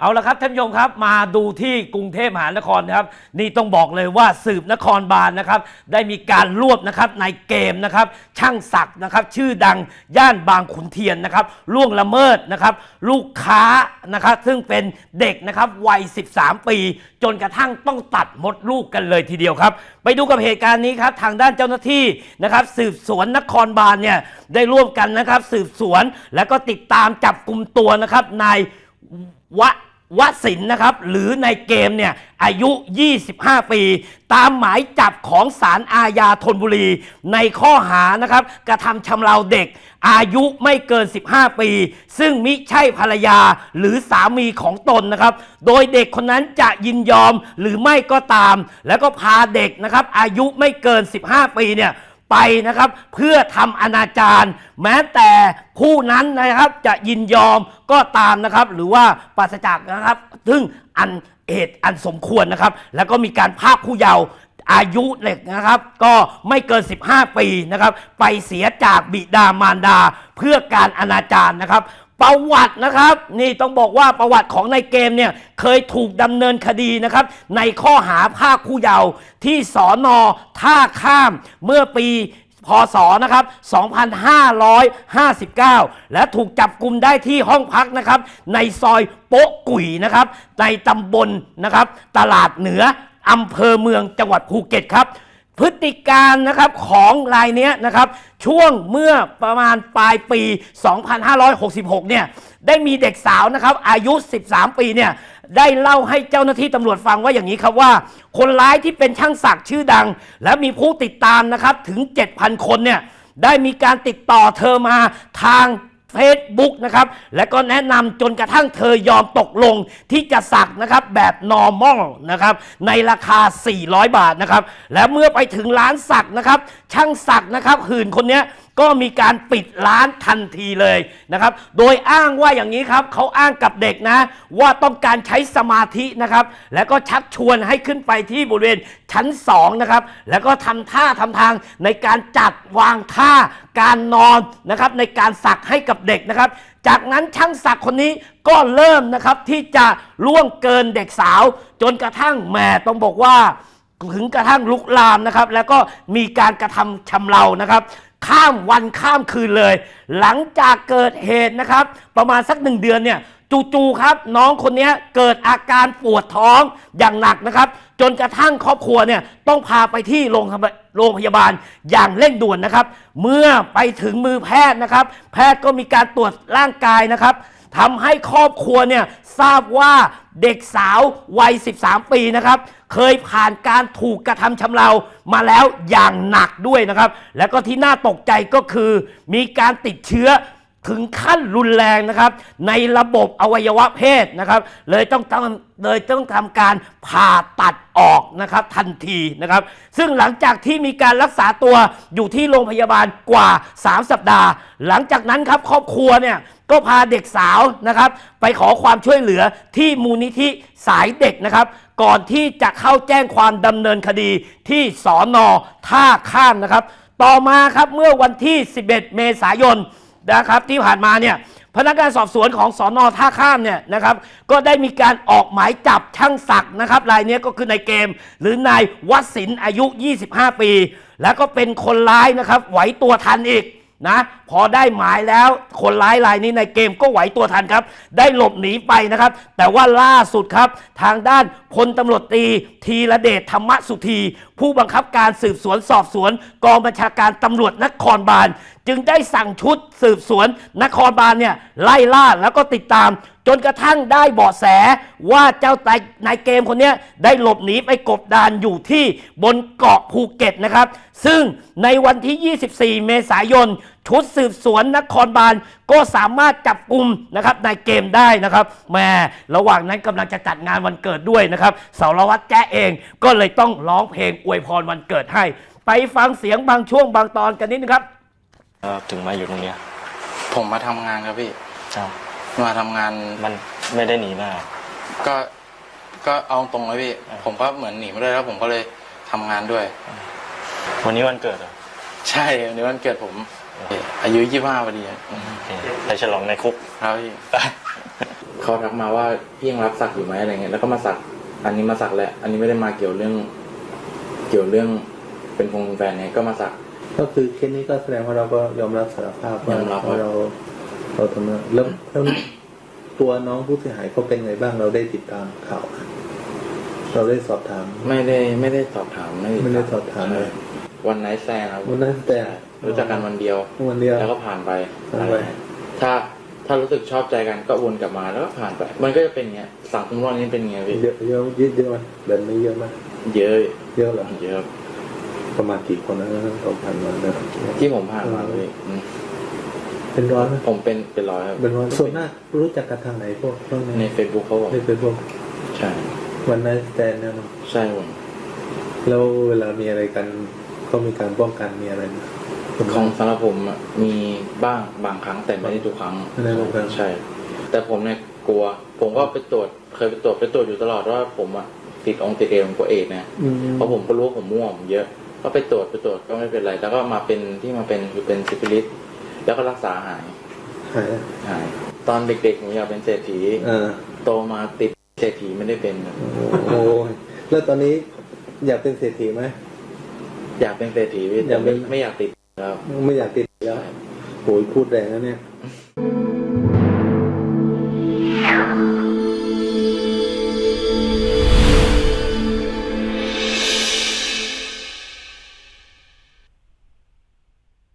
เอาละครับท่านผู้ชมครับมาดูที่กรุงเทพมหานครนะครับ นี่ต้องบอกเลยว่าสืบนครบาลนะครับ ได้มีการรวบนะครับในเกมนะครับ ช่างศักดิ์นะครับ ชื่อดังย่านบางขุนเทียนนะครับล่วงละเมิดนะครับ ลูกค้านะครับซึ่งเป็นเด็กนะครับวัย 13 ปี จนกระทั่งต้องตัดมดลูกกันเลยทีเดียวครับ ไปดูกับเหตุการณ์นี้ครับทางด้านเจ้าหน้าที่นะครับ สืบสวนนครบาลเนี่ยได้ร่วมกันนะครับ สืบสวนแล้วก็ติดตามจับกลุ่มตัวนะครับนายวะ วสินนะครับหรือในเกมเนี่ยอายุ 25 ปี ตามหมายจับของศาลอาญาธนบุรี ในข้อหานะครับกระทำชำเราเด็ก อายุไม่เกิน 15 ปี ซึ่งมิใช่ภรรยาหรือสามีของตนนะครับ โดยเด็กคนนั้นจะยินยอมหรือไม่ก็ตาม แล้วก็พาเด็กนะครับอายุไม่เกิน 15 ปีเนี่ย ไปนะครับ เพื่อทำอนาจารแม้แต่ผู้นั้นนะครับจะยินยอมก็ตามนะครับ หรือว่าปราศจากนะครับ ซึ่งอันเหตุอันสมควรนะครับ แล้วก็มีการภาคผู้เยาว์อายุเด็กนะครับ ก็ไม่เกิน 15 ปีนะครับ ไปเสียจากบิดามารดาเพื่อการอนาจารนะครับ ประวัตินะครับ นี่ต้องบอกว่าประวัติของในเกมเนี่ยเคยถูกดำเนินคดีนะครับ ในข้อหาภาคผู้เยาว์ที่สอนอท่าข้ามเมื่อปีพศนะครับ 2559 และถูกจับกลุ่มได้ที่ห้องพักนะครับ ในซอยโป๊ะกุ๋ยนะครับ ในตำบลนะครับ ตลาดเหนืออำเภอเมืองจังหวัดภูเก็ตครับ พฤติการนะครับของรายนี้นะครับ ช่วงเมื่อประมาณปลายปี 2566 เนี่ยได้มีเด็กสาวนะครับ อายุ 13 ปีเนี่ยได้เล่าให้เจ้าหน้าที่ตำรวจฟังว่าอย่างนี้ครับว่า คนร้ายที่เป็นช่างศักดิ์ชื่อดัง และมีผู้ติดตามนะครับถึง 7,000 คนเนี่ยได้มีการติดต่อเธอมาทาง Facebook นะครับ และก็แนะนำจนกระทั่งเธอยอมตกลงที่จะสักนะครับแบบ normal นะครับในราคา 400 บาทนะครับ และเมื่อไปถึงร้านสักนะครับ ช่างสักนะครับหื่นคนนี้ ก็มีการปิดร้านทันทีเลยนะครับ โดยอ้างว่าอย่างนี้ครับเขาอ้างกับเด็กนะ ว่าต้องการใช้สมาธินะครับ แล้วก็ชักชวนให้ขึ้นไปที่บริเวณชั้น2นะครับ แล้วก็ทำท่าทำทางในการจัดวางท่าการนอนนะครับ ในการสักให้กับเด็กนะครับ จากนั้นช่างสักคนนี้ก็เริ่มนะครับที่จะล่วงเกินเด็กสาว จนกระทั่งแหม่ต้องบอกว่าถึงกระทั่งลุกลามนะครับ แล้วก็มีการกระทำชำเรานะครับ ข้ามวันข้ามคืนเลย หลังจากเกิดเหตุนะครับ ประมาณสักหนึ่งเดือนเนี่ยจู่ๆครับน้องคนนี้เกิดอาการปวดท้องอย่างหนักนะครับ จนกระทั่งครอบครัวเนี่ยต้องพาไปที่โรงโรงพยาบาลอย่างเร่งด่วนนะครับ เมื่อไปถึงมือแพทย์นะครับ แพทย์ก็มีการตรวจร่างกายนะครับ ทำให้ครอบครัวเนี่ยทราบว่าเด็กสาววัย 13 ปีนะครับ เคยผ่านการถูกกระทำชำเรามาแล้วอย่างหนักด้วยนะครับ และก็ที่น่าตกใจก็คือ มีการติดเชื้อ ถึงขั้นรุนแรงนะครับ ในระบบอวัยวะเพศนะครับ เลยต้องทำเลยต้องทำการผ่าตัดออกนะครับทันทีนะครับ ซึ่งหลังจากที่มีการรักษาตัวอยู่ที่โรงพยาบาลกว่า 3 สัปดาห์ หลังจากนั้นครับครอบครัวเนี่ยก็พาเด็กสาวนะครับ ไปขอความช่วยเหลือที่มูลนิธิสายเด็กนะครับ ก่อนที่จะเข้าแจ้งความดำเนินคดีที่สอนอท่าข้ามนะครับ ต่อมาครับเมื่อวันที่ 11 เมษายน นะครับที่ผ่านมาเนี่ยพนักงานสอบสวนของสอนอท่าข้ามเนี่ยนะครับก็ได้มีการออกหมายจับช่างศักดิ์นะครับรายนี้ก็คือในเกม หรือนายวัศิลป์อายุ 25 ปี แล้วก็เป็นคนร้ายนะครับไหวตัวทันอีกนะพอได้หมายแล้วคนร้ายรายนี้ในเกมก็ไหวตัวทันครับ ได้หลบหนีไปนะครับ แต่ว่าล่าสุดครับ ทางด้านพลตำรวจตรีธีระเดชธรรมสุธีผู้บังคับการสืบสวนสอบสวน กองบัญชาการตำรวจนครบาล จึงได้สั่งชุดสืบสวนนครบาลเนี่ยไล่ล่าแล้วก็ติดตาม จนกระทั่งได้เบาะแสว่าเจ้าตายนายเกมคนนี้ได้หลบหนีไปกบดานอยู่ที่บนเกาะภูเก็ตนะครับ ซึ่งในวันที่ 24 เมษายน ชุดสืบสวนนครบาลก็สามารถจับกลุ่มนะครับนายเกมได้นะครับแหม่ระหว่างนั้นกำลังจะจัดงานวันเกิดด้วยนะครับสารวัตรแจ้เองก็เลยต้องร้องเพลงอวยพรวันเกิดให้ ไปฟังเสียงบางช่วงบางตอนกันนิดนึงครับครับถึงมาอยู่ตรงเนี้ยผมมาทำงานครับพี่ครับมาทำงานมันไม่ได้หนีมาก็ก็เอาตรงเลยพี่ ผมก็เหมือนหนีมาด้วยแล้วผมก็เลยทำงานด้วย วันนี้วันเกิดเหรอใช่ในวันเกิดผม อายุยี่ห้าพอดีอะโอเคไปฉลองในคุกครับพี่เขาทักมาว่าพี่ยังรับสักอยู่ไหมอะไรเงี้ยแล้วก็มาสัก อันนี้มาสักแหละ อันนี้ไม่ได้มาเกี่ยวเรื่อง เกี่ยวเรื่องเป็นคงเป็นแฟนเนี่ยก็มาสัก ก็คือเคสนี้ก็แสดงว่าเราก็ยอมรับสารภาพว่ายอมรับว่าเรา เราทำนะแล้วแล้วตัวน้องผู้เสียหายเขาเป็นไงบ้างเราได้ติดตามข่าวเราได้สอบถาม ไม่ได้ไม่ได้สอบถามไม่ไม่ได้สอบถามเลย วันไนท์แซนครับวันนั้นแต่รู้จักกันวันเดียว วันเดียว แล้วก็ผ่านไป ผ่านไป ถ้าถ้ารู้สึกชอบใจกันก็วนกลับมาแล้วก็ผ่านไป มันก็จะเป็นอย่างเงี้ยสังคมวันนี้เป็นอย่างเงี้ยพี่เยอะเยอะเยอะเยอะไหมแบบนี้เยอะไหมเยอะ เยอะเหรอ เยอะ ประมาณกี่คนนะเราผ่านมาเนี่ยที่ผมผ่านมาเลยอืมเป็นร้อยไหมผมเป็นเป็นร้อยครับเป็นร้อยส่วนมากรู้จักกันทางไหนพวกพวกในนี้เฟซบุ๊กเขาบอกในเป็นพวกใช่ วันนั้นแต่เนี่ยเนอะใช่ผมแล้วเวลามีอะไรกัน ก็มีการป้องกันมีอะไรไหมของสำหรับผมอะมีบ้างบางครั้งแต่ไม่ได้ทุกครั้งไม่ได้ทุกครั้งใช่ แต่ผมเนี่ยกลัว ผมก็ไปตรวจเคยไปตรวจไปตรวจอยู่ตลอดว่าผมอะติดองค์ติดเอผมกลัวเอดส์นะอืมเพราะผมก็รู้ว่าผมม่วงผมเยอะก็ไปตรวจไปตรวจก็ไม่เป็นไร แล้วก็มาเป็นที่มาเป็นคือเป็นซิฟิลิสแล้วก็รักษาหายหายหายตอนเด็กๆผมอยากเป็นเศรษฐีเออโตมาติดเศรษฐีไม่ได้เป็นโอ้ยแล้วตอนนี้อยากเป็นเศรษฐีไหม อยากเป็นเศรษฐีพี่อแต่ยากเป็ไม่นไม่อยากติดครับ ไม่อยากติดแล้วโหยพูดแรงนะเนี่ยใ